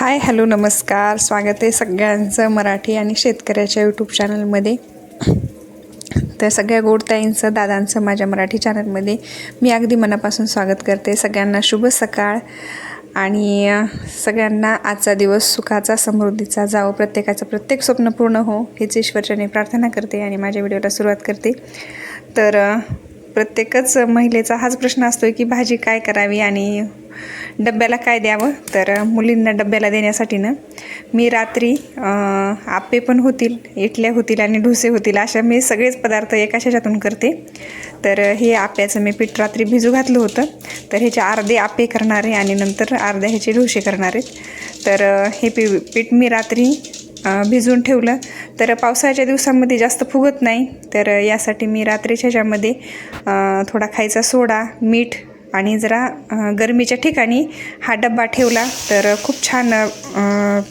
Hi hello नमस्कार. स्वागत आहे सगळ्यांचं मराठी आणि शेतकऱ्याच्या यूट्यूब चॅनलमध्ये तर सगळ्या गोडताईंचं दादांचं माझ्या मराठी चॅनलमध्ये मी अगदी मनापासून स्वागत करते. सगळ्यांना शुभ सकाळ आणि सगळ्यांना आजचा दिवस सुखाचा समृद्धीचा जावो. प्रत्येकाचं प्रत्येक स्वप्न पूर्ण हो हेच ईश्वरच्याने प्रार्थना करते आणि माझ्या व्हिडिओला सुरुवात करते. तर प्रत्येकच महिलेचा हाच प्रश्न असतो की भाजी काय करावी आणि डब्याला काय द्यावं? तर मुलींना डब्याला देण्यासाठी ना मी रात्री आप्पे पण होतील इटल्या होतील आणि ढोसे होतील अशा मी सगळेच पदार्थ एका ह्याच्यातून करते. तर हे आप्याचं मी पीठ रात्री भिजू घातलं होतं. तर ह्याचे अर्धे आप्पे करणार आहे आणि नंतर अर्ध्या ह्याचे डोसे करणार आहेत. तर हे पी पीठ मी रात्री भिजवून ठेवलं. तर पावसाळ्याच्या दिवसामध्ये जास्त फुगत नाही. तर यासाठी मी रात्रीच्या ह्याच्यामध्ये थोडा खायचा सोडा मीठ आणि जरा गरमीच्या ठिकाणी हा डब्बा ठेवला तर खूप छान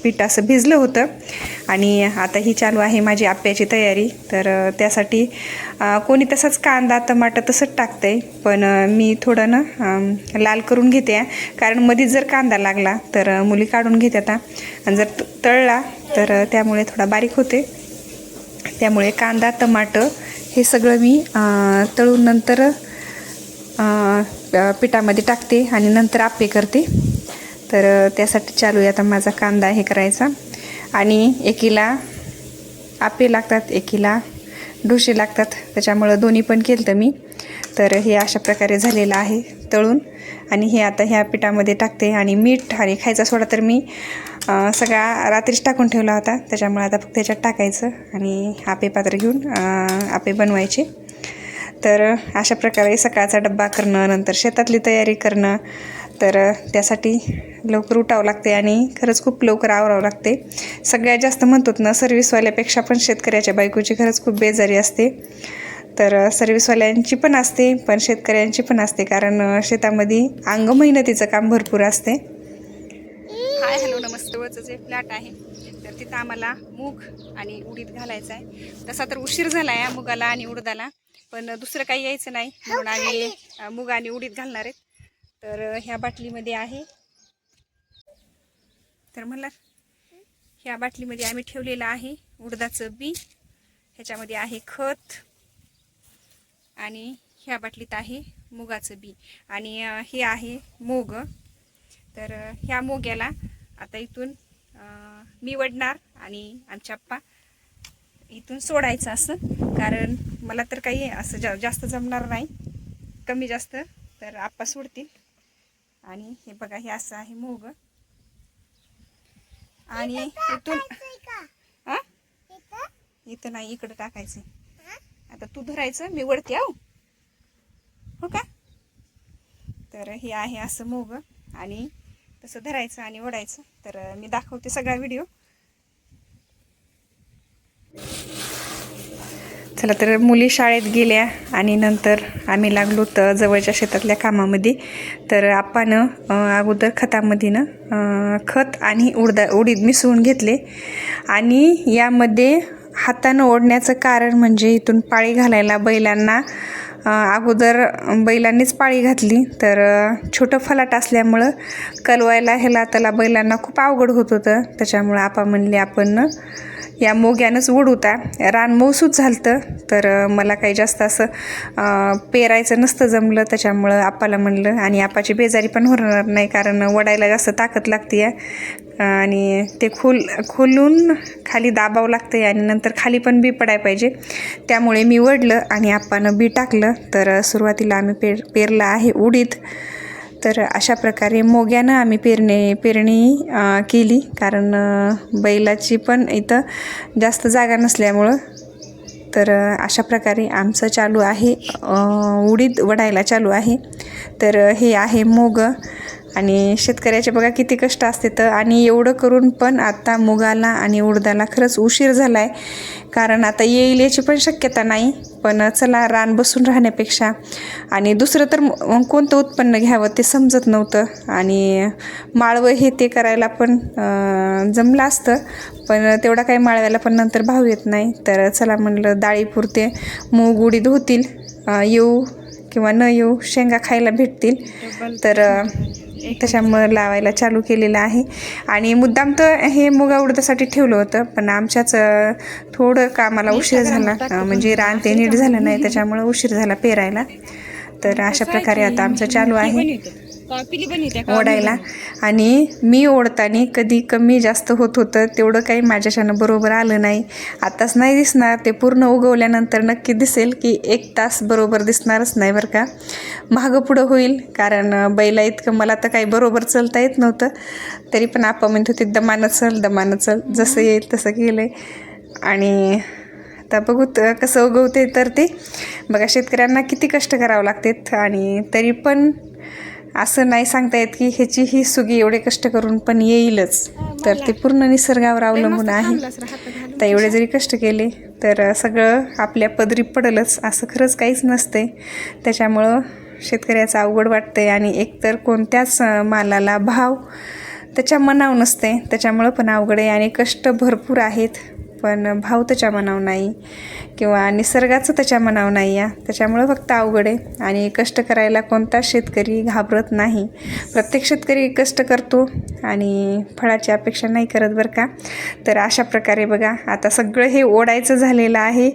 पीठ असं भिजलं होतं. आणि आता ही चालू आहे माझी आप्याची तयारी. तर त्यासाठी कोणी तसंच कांदा टमाटर तसंच टाकतं आहे पण मी थोडं ना लाल करून घेते. आहे. कारण मध्येच जर कांदा लागला तर मुली काढून घेतात आणि जर त- तळला तर त्यामुळे थोडा बारीक होते. त्यामुळे कांदा टमाटर हे सगळं मी तळून नंतर पिठामध्ये टाकते आणि नंतर आप्पे करते. तर त्यासाठी चालू आहे आता माझा कांदा हे करायचा. आणि एकीला आप्पे लागतात एकीला डोसे लागतात. त्याच्यामुळं दोन्ही पण केलं तर मी. तर हे अशा प्रकारे झालेलं आहे तळून. आणि हे आता ह्या पिठामध्ये टाकते. आणि मीठ आणि खायचा सोडा तर मी सगळा रात्रीच टाकून ठेवला होता. त्याच्यामुळे आता फक्त त्याच्यात टाकायचं. आणि आपे पात्र घेऊन आपे बनवायचे. तर अशा प्रकारे सकाळचा डब्बा करणं नंतर शेतातली तयारी करणं तर त्यासाठी लवकर उठावं लागते आणि खरंच खूप लवकर आवरावं लागते. सगळ्यात जास्त म्हणतो ना सर्व्हिसवाल्यापेक्षा पण शेतकऱ्याच्या बायकोची खरंच खूप बेजारी असते. तर सर्व्हिसवाल्यांची पण असते पण शेतकऱ्यांची पण असते कारण शेतामध्ये अंग मेहनतीचं काम भरपूर असते. हाय हॅलो नमस्ते. वरचं जे फ्लॅट आहे तर तिथं आम्हाला मूग आणि उडीद घालायचं आहे. तसा तर उशीर झाला आहे मुगाला आणि उडदाला. पण दुसरं काही यायचं नाही. म्हणून आम्ही मूग आणि उडीद घालणार आहेत. तर ह्या बाटलीमध्ये आहे. तर म्हणलं ह्या बाटलीमध्ये आम्ही ठेवलेलं आहे उडदाचं बी. ह्याच्यामध्ये आहे खत. आणि ह्या बाटलीत आहे मुगाचं बी. आणि हे आहे मूग. तर ह्या मोग्याला आता इथून मी वडणार आणि आमच्या आप्पा इथून सोडायचं असं. कारण मला तर काही असं जा जास्त जमणार नाही. कमी जास्त तर आप्पा सोडतील. आणि हे बघा हे असं आहे मोग. आणि इथून हा इथं? नाही इकडं टाकायचं आता तू धरायचं मी वडते आहो हो का? तर हे आहे असं मोग. आणि तसं धरायचं आणि ओढायचं. तर मी दाखवते सगळा व्हिडिओ. चला तर मुली शाळेत गेल्या आणि नंतर आम्ही लागलो तर जवळच्या शेतातल्या कामामध्ये. तर आपानं अगोदर खतामध्ये ना खत आणि उडदा उडीद मिसळून घेतले. आणि यामध्ये हातानं ओढण्याचं कारण म्हणजे इथून पाळी घालायला बैलांना अगोदर बैलांनीच पाळी घातली. तर छोटं फलाट असल्यामुळं कलवायला ह्याला त्याला बैलांना खूप अवघड होत होतं. त्याच्यामुळं आपा म्हणले आपण या मोग्यानंच उडवता रान मौसूद झालतं तर मला काही जास्त असं पेरायचं नसतं जमलं त्याच्यामुळं आपाला म्हणलं आणि आपाची बेजारी पण होणार नाही कारण वडायला जास्त ताकद लागते आणि ते खोल खोलून खाली दाबावं लागतं आणि नंतर खाली पण बी पडायला पाहिजे. त्यामुळे मी वडलं आणि आप्पानं बी टाकलं. तर सुरुवातीला आम्ही पेर पेरलं आहे उडीद. तर अशा प्रकारे मोग्यानं आम्ही पेरणे पेरणी केली. कारण बैलाची पण इथं जास्त जागा नसल्यामुळं. तर अशा प्रकारे आमचं चालू आहे. उडीद वडायला चालू आहे. तर हे आहे मोग. आणि शेतकऱ्याचे बघा किती कष्ट असते तर आणि एवढं करून पण आता मुगाला आणि उडदाला खरंच उशीर झाला आहे कारण आता येईल याची पण शक्यता नाही. पण चला रान बसून राहण्यापेक्षा. आणि दुसरं तर कोणतं उत्पन्न घ्यावं ते समजत नव्हतं. आणि माळवं हे ते करायला पण जमलं असतं. पण तेवढा काही माळव्याला पण नंतर भाव येत नाही. तर चला म्हणलं डाळीपुरते मूग उडीद होतील. येऊ किंवा न येऊ शेंगा खायला भेटतील. तर त्याच्यामुळं लावायला चालू केलेलं आहे. आणि मुद्दाम तर हे मुगा उडदासाठी ठेवलं होतं पण आमच्याच थोडं कामाला उशीर झाला म्हणजे रान ते नीट झालं नाही त्याच्यामुळं उशीर झाला पेरायला. तर अशा प्रकारे आता आमचं चालू आहे. ओढायला. आणि मी ओढताना कधी कमी जास्त होत होतं तेवढं काही माझ्याशानं बरोबर आलं नाही. आताच नाही दिसणार ते पूर्ण उगवल्यानंतर नक्की दिसेल की एक तास बरोबर दिसणारच नाही बरं का. मागं पुढं होईल कारण बैला इतकं मला तर काही बरोबर चलता येत नव्हतं. तरी पण आपा म्हणत होते दमानं चल दमानं चल जसं येईल तसं केलं आणि आता बघू कसं उगवते तर ते. बघा शेतकऱ्यांना किती कष्ट करावं लागतात आणि तरी पण असं नाही सांगता येत की ह्याची ही सुगी एवढे कष्ट करून पण येईलच. तर ते पूर्ण निसर्गावर अवलंबून आहे. तर एवढे जरी कष्ट केले तर सगळं आपल्या पदरी पडलंच. असं खरंच काहीच नसते त्याच्यामुळं शेतकऱ्याचं अवघड वाटतंय आणि एकतर कोणत्याच मालाला भाव त्याच्या मनाव नसते त्याच्यामुळं पण अवघड आहे आणि कष्ट भरपूर आहेत. पण भाव त्याच्या मनाव नाही किंवा निसर्गाचं त्याच्या मनाव नाही या त्याच्यामुळं फक्त अवघड आहे. आणि कष्ट करायला कोणताच शेतकरी घाबरत नाही. प्रत्येक शेतकरी कष्ट करतो आणि फळाची अपेक्षा नाही करत बरं का. तर अशा प्रकारे बघा आता सगळं हे ओढायचं झालेलं आहे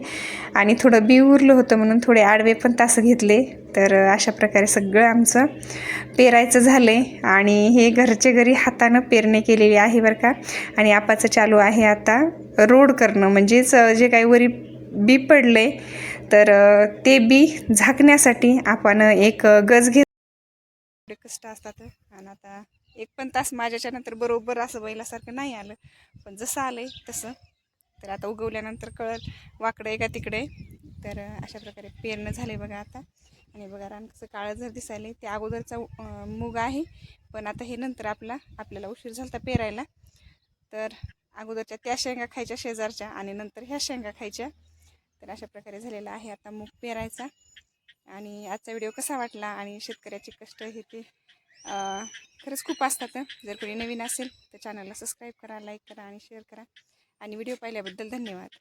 आणि थोडं बी उरलं होतं म्हणून थोडे आडवे पण तास घेतले. तर अशा प्रकारे सगळं आमचं पेरायचं झालं आहे आणि हे घरचे घरी हातानं पेरणी केलेली आहे बरं का. आणि आपाचं चालू आहे आता. रोड करणं म्हणजेच जे काही वरी बी पडले तर ते बी झाकण्यासाठी आपण एक गज घेत कष्ट असतात. आणि आता एक पण तास माझ्याच्या नंतर बरोबर असं बैलासारखं नाही आलं. पण जसं आलंय तसं. तर आता उगवल्यानंतर कळत वाकडं आहे का तिकडे? तर अशा प्रकारे पेरणं झाले बघा आता. आणि बघा रान कसं काळं जर दिसायले ते अगोदरचा मूग आहे. पण आता हे नंतर आपला आपल्याला उशीर झाला पेरायला. तर अगोदरच्या त्या शेंगा खायच्या शेजारच्या आणि नंतर ह्या शेंगा खायच्या. तर अशा प्रकारे झालेला आहे आता मूग पेरायचा. आणि आजचा व्हिडिओ कसा वाटला आणि शेतकऱ्याचे कष्ट हे ते खरंच खूप असतात. जर कोणी नवीन असेल तर चॅनलला सबस्क्राईब करा लाईक करा आणि शेअर करा. आणि व्हिडिओ पाहिल्याबद्दल धन्यवाद.